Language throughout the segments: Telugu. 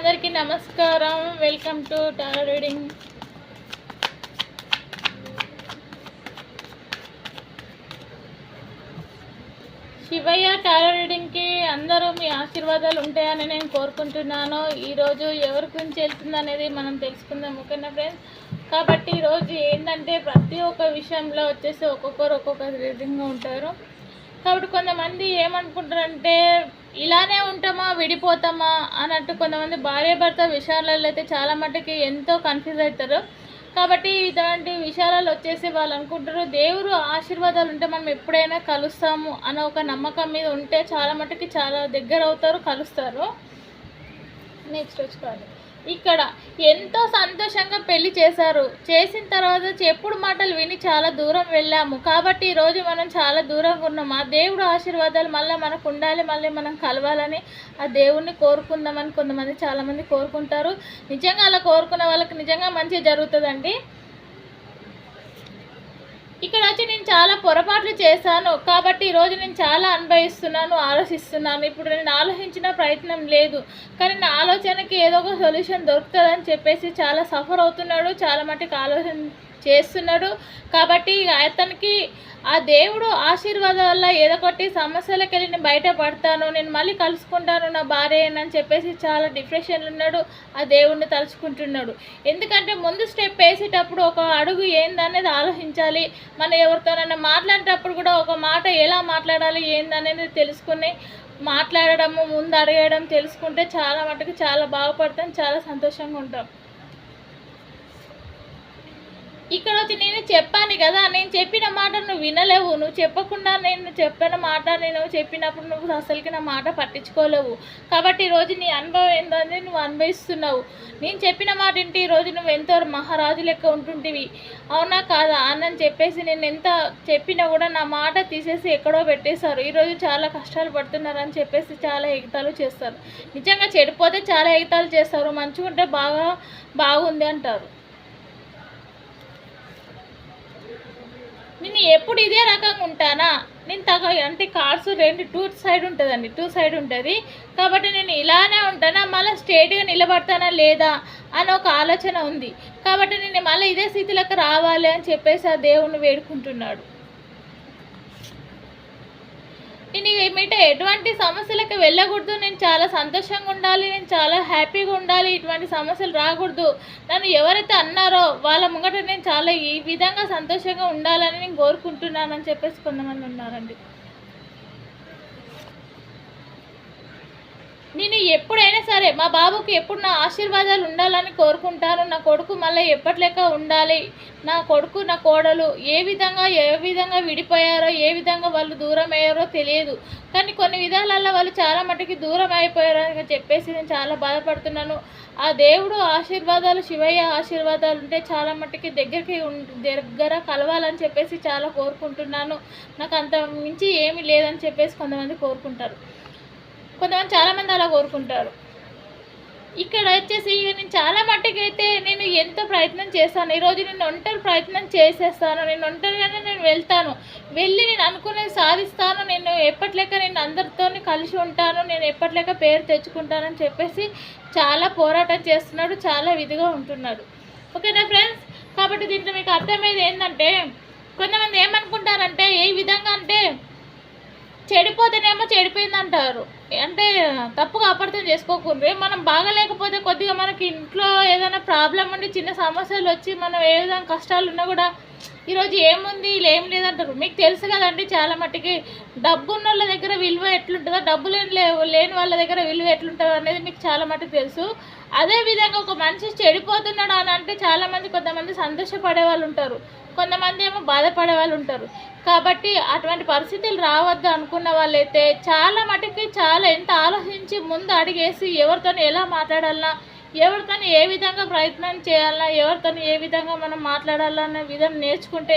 అందరికీ నమస్కారం. Welcome to tarot reading Shivayya tarot రీడింగ్కి అందరూ మీ ఆశీర్వాదాలు ఉంటాయని నేను కోరుకుంటున్నాను. ఈరోజు ఎవరి గురించి వెళ్తుంది అనేది మనం తెలుసుకుందాం. ఓకేనా ఫ్రెండ్స్ కాబట్టి ఈరోజు ఏంటంటే ప్రతి ఒక్క విషయంలో వచ్చేసి ఒక్కొక్కరు ఒక్కొక్క రీడింగ్గా ఉంటారు. కాబట్టి కొంతమంది ఏమనుకుంటారంటే ఇలానే ఉంటామా విడిపోతామా అన్నట్టు కొంతమంది భార్య భర్త విషయాలలో అయితే చాలా మట్టుకి ఎంతో కన్ఫ్యూజ్ అవుతారు. కాబట్టి ఇటువంటి విషయాలలో వచ్చేసి వాళ్ళు అనుకుంటారు దేవుడు ఆశీర్వాదాలు ఉంటే మనం ఎప్పుడైనా కలుస్తాము అన్న ఒక నమ్మకం మీద ఉంటే చాలా మట్టుకి చాలా దగ్గర అవుతారు కలుస్తారు నెక్స్ట్ కాదు ఇక్కడ ఎంతో సంతోషంగా పెళ్ళి చేశారు. చేసిన తర్వాత చెప్పుడు మాటలు విని చాలా దూరం వెళ్ళాము. కాబట్టి ఈరోజు మనం చాలా దూరంగా ఉన్నాము ఆ దేవుడు ఆశీర్వాదాలు మళ్ళీ మనకు ఉండాలి మళ్ళీ మనం కలవాలని ఆ దేవుణ్ణి కోరుకుందామని కొంతమంది చాలామంది కోరుకుంటారు. నిజంగా అలా కోరుకున్న వాళ్ళకి నిజంగా మంచి జరుగుతుందండి. ఇక్కడ వచ్చి నేను చాలా పొరపాట్లు చేశాను. కాబట్టి ఈరోజు నేను చాలా అనుభవిస్తున్నాను ఆలోచిస్తున్నాను. ఇప్పుడు నేను ఆలోచించిన ప్రయత్నం లేదు. కానీ నా ఆలోచనకి ఏదో ఒక సొల్యూషన్ దొరుకుతుందని చెప్పేసి చాలా సఫర్ అవుతున్నాడు. చాలా మటుకు ఆలోచన చేస్తున్నాడు. కాబట్టి అతనికి ఆ దేవుడు ఆశీర్వాదం వల్ల ఏదో ఒకటి సమస్యలకు వెళ్ళి నేను బయటపడతాను నేను మళ్ళీ కలుసుకుంటాను నా భార్య అని చెప్పేసి చాలా డిప్రెషన్లో ఉన్నాడు. ఆ దేవుడిని తలుచుకుంటున్నాడు. ఎందుకంటే ముందు స్టెప్ వేసేటప్పుడు ఒక అడుగు ఏందనేది ఆలోచించాలి. మనం ఎవరితోనైనా మాట్లాడేటప్పుడు కూడా ఒక మాట ఎలా మాట్లాడాలి ఏందనేది తెలుసుకుని మాట్లాడడము ముందు అడగడం తెలుసుకుంటే చాలా మటుకు చాలా బాగుపడతాం చాలా సంతోషంగా ఉంటాం. ఇక్కడ వచ్చి నేను చెప్పాను కదా నేను చెప్పిన మాట నువ్వు వినలేవు. నువ్వు చెప్పకుండా నేను చెప్పిన మాట నేను చెప్పినప్పుడు నువ్వు అసలుకి నా మాట పట్టించుకోలేవు. కాబట్టి ఈరోజు నీ అనుభవం ఏంటంటే నువ్వు అనుభవిస్తున్నావు. నేను చెప్పిన మాట ఏంటి? ఈరోజు నువ్వు ఎంతో మహారాజు లెక్క ఉంటుంటివి. అవునా కాదా? అని చెప్పేసి నేను ఎంత చెప్పినా కూడా నా మాట తీసేసి ఎక్కడో పెట్టేశారు. ఈరోజు చాలా కష్టాలు పడుతున్నారని చెప్పేసి చాలా ఎగతాలు చేస్తారు. నిజంగా చెడిపోతే చాలా ఎగతాలు చేస్తారు. మంచిగా ఉంటే బాగా బాగుంది అంటారు. నేను ఎప్పుడు ఇదే రకంగా ఉంటానా? నేను తగ అంటే కార్స్ రెండు టూ సైడ్ ఉంటుందండి టూ సైడ్ ఉంటుంది. కాబట్టి నేను ఇలానే ఉంటానా? మళ్ళీ స్ట్రేట్గా నిలబడతానా లేదా? అని ఒక ఆలోచన ఉంది. కాబట్టి నేను మళ్ళీ ఇదే స్థితిలోకి రావాలి అని చెప్పేసి ఆ దేవుణ్ణి వేడుకుంటున్నాడు. నేను ఏమిటో ఎటువంటి సమస్యలకు వెళ్ళకూడదు. నేను చాలా సంతోషంగా ఉండాలి. నేను చాలా హ్యాపీగా ఉండాలి. ఇటువంటి సమస్యలు రాకూడదు. నన్ను ఎవరైతే అన్నారో వాళ్ళ ముంగట నేను చాలా ఈ విధంగా సంతోషంగా ఉండాలని నేను కోరుకుంటున్నానని చెప్పేసి కొంతమంది ఉన్నారండి. నేను ఎప్పుడైనా సరే మా బాబుకి ఎప్పుడు నా ఆశీర్వాదాలు ఉండాలని కోరుకుంటాను. నా కొడుకు మళ్ళీ ఎప్పట్లేక ఉండాలి. నా కొడుకు నా కోడలు ఏ విధంగా ఏ విధంగా విడిపోయారో ఏ విధంగా వాళ్ళు దూరం అయ్యారో తెలియదు. కానీ కొన్ని విధాలలో వాళ్ళు చాలా మటుకి దూరం అయిపోయారని చెప్పేసి నేను చాలా బాధపడుతున్నాను. ఆ దేవుడు ఆశీర్వాదాలు శివయ్య ఆశీర్వాదాలు ఉంటే చాలా మట్టుకి దగ్గరికి దగ్గర కలవాలని చెప్పేసి చాలా కోరుకుంటున్నాను. నాకు అంత మించి ఏమీ లేదని చెప్పేసి కొంతమంది కోరుకుంటారు. కొంతమంది చాలామంది అలా కోరుకుంటారు. ఇక్కడ వచ్చేసి నేను చాలా మట్టుకైతే నేను ఎంతో ప్రయత్నం చేస్తాను. ఈరోజు నేను ఒంటరి ప్రయత్నం చేసేస్తాను. నేను ఒంటరిగానే నేను వెళ్తాను. వెళ్ళి నేను అనుకునేది సాధిస్తాను. నేను ఎప్పట్లేక నేను అందరితో కలిసి ఉంటాను. నేను ఎప్పట్లేక పేరు తెచ్చుకుంటానని చెప్పేసి చాలా పోరాటం చేస్తున్నాడు. చాలా విధిగా ఉంటున్నాడు. ఓకేనా ఫ్రెండ్స్? కాబట్టి దీంట్లో మీకు అర్థమయ్యేది ఏంటంటే కొంతమంది ఏమనుకుంటారు? చెడిపోతేనేమో చెడిపోయింది అంటారు అంటే తప్పుగా అపార్థం చేసుకోకుండా మనం బాగలేకపోతే కొద్దిగా మనకి ఇంట్లో ఏదైనా ప్రాబ్లం ఉండి చిన్న సమస్యలు వచ్చి మనం ఏ విధంగా కష్టాలు ఉన్నా కూడా ఈరోజు ఏముంది ఇలా ఏం లేదంటారు. మీకు తెలుసు కదండి చాలా మట్టుకి డబ్బు ఉన్న వాళ్ళ దగ్గర విలువ ఎట్లుంటుందో డబ్బు లేని లేని వాళ్ళ దగ్గర విలువ ఎట్లుంటుందో అనేది మీకు చాలా మట్టుకు తెలుసు. అదే విధంగా ఒక మనిషి చెడిపోతున్నాడు అని అంటే చాలామంది కొంతమంది సంతోషపడే వాళ్ళు ఉంటారు. కొంతమంది ఏమో బాధపడే వాళ్ళు ఉంటారు. కాబట్టి అటువంటి పరిస్థితులు రావద్దు అనుకున్న వాళ్ళైతే చాలా మటుకి చాలా ఎంత ఆలోచించి ముందు అడిగేసి ఎవరితో ఎలా మాట్లాడాలన్నా ఎవరితో ఏ విధంగా ప్రయత్నం చేయాలన్నా ఎవరితో ఏ విధంగా మనం మాట్లాడాలన్న విధం నేర్చుకుంటే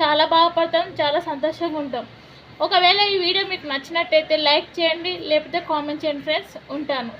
చాలా బాగుపడతాం చాలా సంతోషంగా ఉంటాం. ఒకవేళ ఈ వీడియో మీకు నచ్చినట్టయితే లైక్ చేయండి లేకపోతే కామెంట్ చేయండి ఫ్రెండ్స్. ఉంటాను.